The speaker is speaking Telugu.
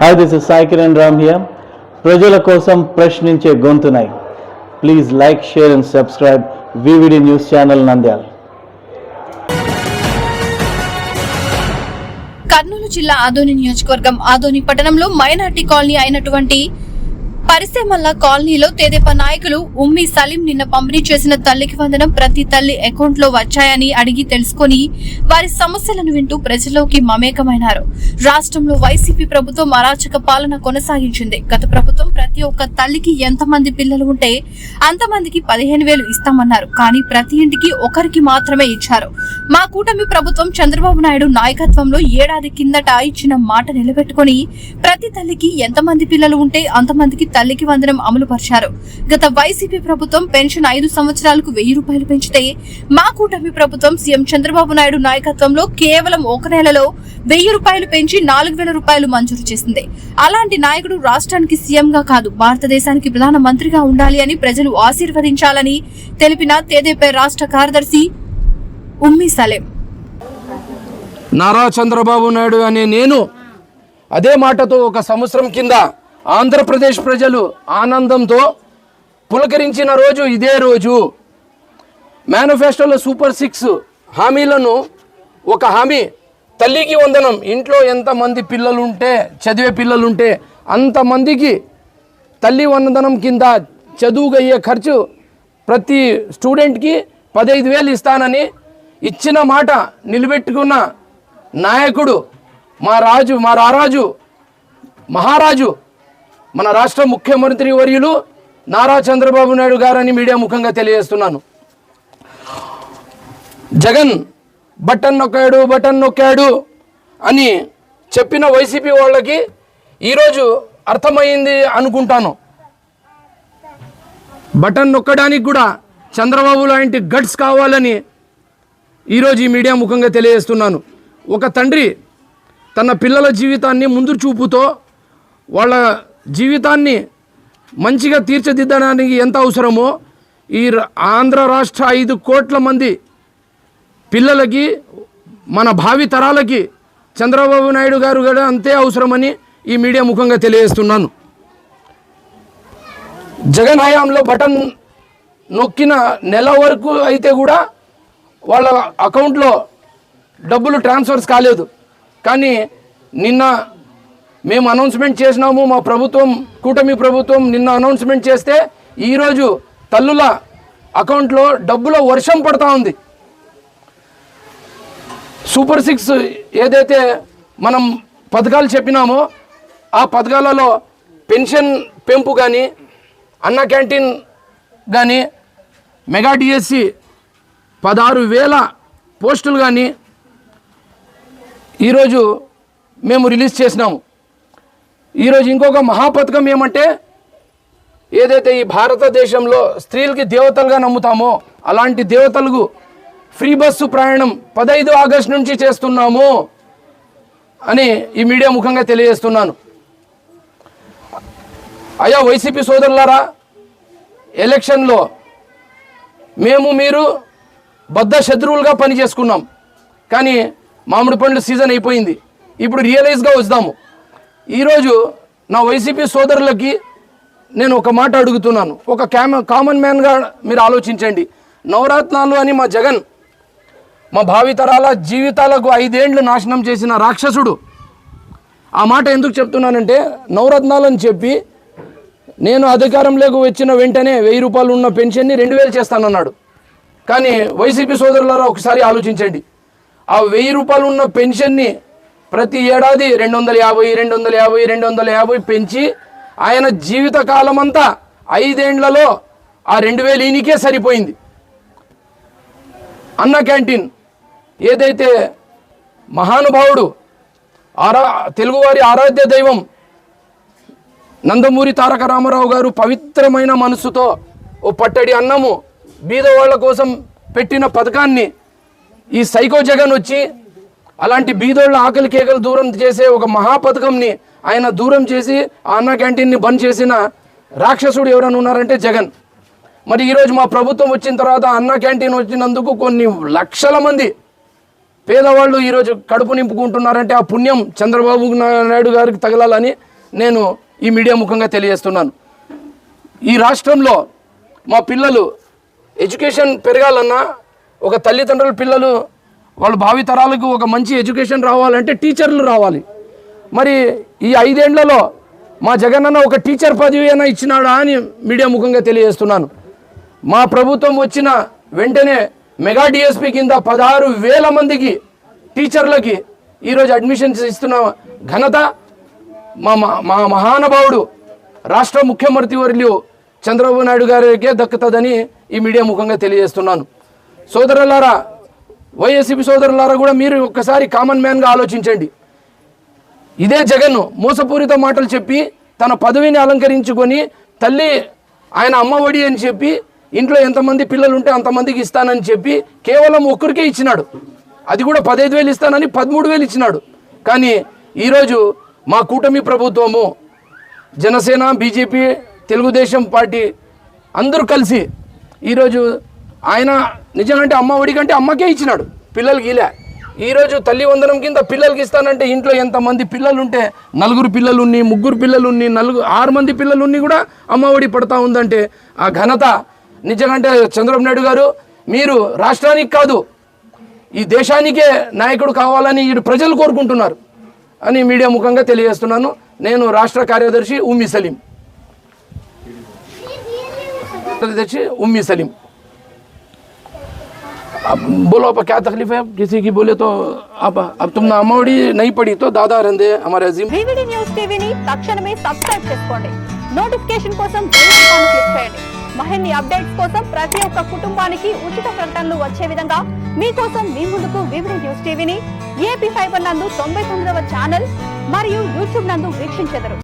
Hi this is Sai Kiran Ram here ప్రజల కోసం ప్రశ్నించే గొంతునై. Please like share and subscribe VVD news channel Nandyal Kurnool జిల్లా ఆదోని నియోజకవర్గం ఆదోని పట్టణంలో మైనార్టీ కాలనీ అయినటువంటి పరిశ్రమల కాలనీలో తెదేపా నాయకులు ఉమ్మి సలీం నిన్న పంపిణీ చేసిన తల్లికి వందనం ప్రతి తల్లి అకౌంట్లో వచ్చాయని అడిగి తెలుసుకొని వారి సమస్యలను వింటూ ప్రజల్లోకి మమేకమైనారు. రాష్ట్రంలో వైసీపీ ప్రభుత్వం అరాచక పాలన కొనసాగించింది. గత ప్రభుత్వం ప్రతి ఒక్క తల్లికి ఎంతమంది పిల్లలు ఉంటే అంతమందికి పదిహేను వేలు ఇస్తామన్నారు. కానీ ప్రతి ఇంటికి ఒకరికి మాత్రమే ఇచ్చారు. మా కూటమి ప్రభుత్వం చంద్రబాబు నాయుడు నాయకత్వంలో ఏడాది కిందట ఇచ్చిన మాట నిలబెట్టుకుని ప్రతి తల్లికి ఎంతమంది పిల్లలు ఉంటే అంతమందికి తల్లికి వందనం అమలు పరిచారు గత వైసీపీ ప్రభుత్వం పెన్షన్ ఐదు సంవత్సరాలకు వెయ్యి రూపాయలు పెంచితే మా కూటమి ప్రభుత్వం సీఎం చంద్రబాబు నాయుడు నాయకత్వంలో కేవలం ఒక నెలలో వెయ్యి రూపాయలు పెంచి నాలుగు వేల రూపాయలు మంజూరు చేసింది. అలాంటి నాయకుడు రాష్ట్రానికి సీఎంగా కాదు భారతదేశానికి ప్రధాన మంత్రిగా ఉండాలి అని ప్రజలు ఆశీర్వదించాలని తెలిపిన తేదేపై రాష్ట్ర కార్యదర్శి ఉమ్మి సలేం. నారా చంద్రబాబు నాయుడు అనే నేను అదే మాటతో ఒక సంవత్సరం కింద ఆంధ్రప్రదేశ్ ప్రజలు ఆనందంతో పులకరించిన రోజు ఇదే రోజు. మేనిఫెస్టోలో సూపర్ సిక్స్ హామీలను ఒక హామీ తల్లికి వందనం ఇంట్లో ఎంతమంది పిల్లలుంటే చదివే పిల్లలుంటే అంతమందికి తల్లి వందనం కింద చదువుగయ్యే ఖర్చు ప్రతి స్టూడెంట్కి పదహైదు వేలు ఇస్తానని ఇచ్చిన మాట నిలబెట్టుకున్న నాయకుడు మా రాజు మా రారాజు మహారాజు మన రాష్ట్ర ముఖ్యమంత్రి వర్యులు నారా చంద్రబాబు నాయుడు గారని మీడియా ముఖంగా తెలియజేస్తున్నాను. జగన్ బటన్ నొక్కాడు బటన్ నొక్కాడు అని చెప్పిన వైసీపీ వాళ్ళకి ఈరోజు అర్థమైంది అనుకుంటాను. బటన్ నొక్కడానికి కూడా చంద్రబాబు లాంటి గట్స్ కావాలని ఈరోజు ఈ మీడియా ముఖంగా తెలియజేస్తున్నాను. ఒక తండ్రి తన పిల్లల జీవితాన్ని ముందు చూపుతో వాళ్ళ జీవితాన్ని మంచిగా తీర్చిదిద్దడానికి ఎంత అవసరమో ఈ ఆంధ్ర రాష్ట్ర ఐదు కోట్ల మంది పిల్లలకి మన భావి తరాలకి చంద్రబాబు నాయుడు గారు కూడా అంతే అవసరమని ఈ మీడియా ముఖంగా తెలియజేస్తున్నాను. జగన్ హయాంలో బటన్ నొక్కిన నెల వరకు అయితే కూడా వాళ్ళ అకౌంట్లో డబ్బులు ట్రాన్స్ఫర్స్ కాలేదు. కానీ నిన్న మేము అనౌన్స్మెంట్ చేసినాము మా ప్రభుత్వం కూటమి ప్రభుత్వం నిన్న అనౌన్స్మెంట్ చేస్తే ఈరోజు తల్లుల అకౌంట్లో డబ్బుల వర్షం పడతా ఉంది. సూపర్ సిక్స్ ఏదైతే మనం పథకాలు చెప్పినామో ఆ పథకాలలో పెన్షన్ పెంపు కానీ అన్న క్యాంటీన్ కానీ మెగా డిఎస్సి పదహారు వేల పోస్టులు కానీ ఈరోజు మేము రిలీజ్ చేసినాము. ఈరోజు ఇంకొక మహాపథకం ఏమంటే ఏదైతే ఈ భారతదేశంలో స్త్రీలకి దేవతలుగా నమ్ముతామో అలాంటి దేవతలకు ఫ్రీ బస్సు ప్రయాణం పదహైదు ఆగస్టు నుంచి చేస్తున్నాము అని ఈ మీడియా ముఖంగా తెలియజేస్తున్నాను. అయ్యా వైసీపీ సోదరులారా ఎలక్షన్లో మేము మీరు బద్ద శత్రువులుగా పనిచేసుకున్నాం. కానీ మామిడి పండ్లు సీజన్ అయిపోయింది. ఇప్పుడు రియలైజ్గా వస్తాము. ఈరోజు నా వైసీపీ సోదరులకి నేను ఒక మాట అడుగుతున్నాను. ఒక క్యామ కామన్ మ్యాన్గా మీరు ఆలోచించండి. నవరత్నాలు అని మా జగన్ మా భావితరాల జీవితాలకు ఐదేండ్లు నాశనం చేసిన రాక్షసుడు. ఆ మాట ఎందుకు చెప్తున్నానంటే నవరత్నాలు అని చెప్పి నేను అధికారంలోకి వచ్చిన వెంటనే వెయ్యి రూపాయలు ఉన్న పెన్షన్ని రెండు వేలు చేస్తానన్నాడు. కానీ వైసీపీ సోదరులారా ఒకసారి ఆలోచించండి. ఆ వెయ్యి రూపాయలు ఉన్న పెన్షన్ని ప్రతి ఏడాది రెండు వందల యాభై రెండు వందల యాభై రెండు వందల యాభై పెంచి ఆయన జీవితకాలం అంతా ఐదేండ్లలో ఆ రెండు వేలు ఈయనకే సరిపోయింది. అన్న క్యాంటీన్ ఏదైతే మహానుభావుడు ఆరా తెలుగువారి ఆరాధ్య దైవం నందమూరి తారక రామారావు గారు పవిత్రమైన మనసుతో ఓ పట్టడి అన్నము బీదవాళ్ళ కోసం పెట్టిన పథకాన్ని ఈ సైకో జగన్ వచ్చి అలాంటి బీదోళ్ళ ఆకలి కేకలు దూరం చేసే ఒక మహా పథకంని ఆయన దూరం చేసి ఆ అన్న క్యాంటీన్ని బంద్ చేసిన రాక్షసుడు ఎవరైనా ఉన్నారంటే జగన్. మరి ఈరోజు మా ప్రభుత్వం వచ్చిన తర్వాత అన్న క్యాంటీన్ వచ్చినందుకు కొన్ని లక్షల మంది పేదవాళ్ళు ఈరోజు కడుపు నింపుకుంటున్నారంటే ఆ పుణ్యం చంద్రబాబు నాయుడు గారికి తగలాలని నేను ఈ మీడియా ముఖంగా తెలియజేస్తున్నాను. ఈ రాష్ట్రంలో మా పిల్లలు ఎడ్యుకేషన్ పెరగాలన్నా ఒక తల్లిదండ్రుల పిల్లలు వాళ్ళ భావితరాలకు ఒక మంచి ఎడ్యుకేషన్ రావాలంటే టీచర్లు రావాలి. మరి ఈ ఐదేండ్లలో మా జగనన్న ఒక టీచర్ పదవి అయినా ఇచ్చినాడా అని మీడియా ముఖంగా తెలియజేస్తున్నాను. మా ప్రభుత్వం వచ్చిన వెంటనే మెగా డిఎస్పీ కింద పదహారు వేల మందికి టీచర్లకి ఈరోజు అడ్మిషన్స్ ఇస్తున్న ఘనత మా మా- మా మహానుభావుడు రాష్ట్ర ముఖ్యమంత్రి వర్యులు చంద్రబాబు నాయుడు గారికే దక్కుతుందని ఈ మీడియా ముఖంగా తెలియజేస్తున్నాను. సోదరులారా వైఎస్సీపీ సోదరులారా కూడా మీరు ఒక్కసారి కామన్ మ్యాన్గా ఆలోచించండి. ఇదే జగన్ మోసపూరిత మాటలు చెప్పి తన పదవిని అలంకరించుకొని తల్లి ఆయన అమ్మఒడి అని చెప్పి ఇంట్లో ఎంతమంది పిల్లలు ఉంటే అంతమందికి ఇస్తానని చెప్పి కేవలం ఒక్కరికే ఇచ్చినాడు. అది కూడా పదహైదు వేలు ఇస్తానని పదమూడు వేలు ఇచ్చినాడు. కానీ ఈరోజు మా కూటమి ప్రభుత్వము జనసేన బీజేపీ తెలుగుదేశం పార్టీ అందరూ కలిసి ఈరోజు ఆయన నిజంగా అమ్మ ఒడి కంటే అమ్మకే ఇచ్చినాడు. పిల్లలకి ఇలా. ఈరోజు తల్లి వందనం కింద పిల్లలకి ఇస్తానంటే ఇంట్లో ఎంతమంది పిల్లలు ఉంటే నలుగురు పిల్లలు ఉన్ని ముగ్గురు పిల్లలు ఉన్ని నలుగురు ఆరు మంది పిల్లలు ఉన్ని కూడా అమ్మ ఒడి పడతా ఉందంటే ఆ ఘనత నిజంగా చంద్రబాబు నాయుడు గారు మీరు రాష్ట్రానికి కాదు ఈ దేశానికే నాయకుడు కావాలని ఈ ప్రజలు కోరుకుంటున్నారు అని మీడియా ముఖంగా తెలియజేస్తున్నాను. నేను రాష్ట్ర కార్యదర్శి ఉమ్మి సలీం. కార్యదర్శి ఉమ్మి సలీం. अब बोलो अब क्या तकलीफ है किसी की बोले तो अब अब तुमने अमौड़ी नहीं पड़ी तो दादा रंदे हमारे अजीम వివిడి న్యూస్ టీవీని తక్షణమే సబ్స్క్రైబ్ చేసుకోండి నోటిఫికేషన్ కోసం బెల్ ఐకాన్ క్లిక్ చేయండి మరిన్ని అప్డేట్స్ కోసం ప్రతి ఒక్క కుటుంబానికి ఉచిత ప్రకటనలు వచ్చే విధంగా మీకోసం మీ ముందుకు వివిడి న్యూస్ టీవీని ఏపీ ఫైబర్ నందు తొంభై తొమ్మిదవ ఛానల్ మరియు యూట్యూబ్ నందు వీక్షించెదరు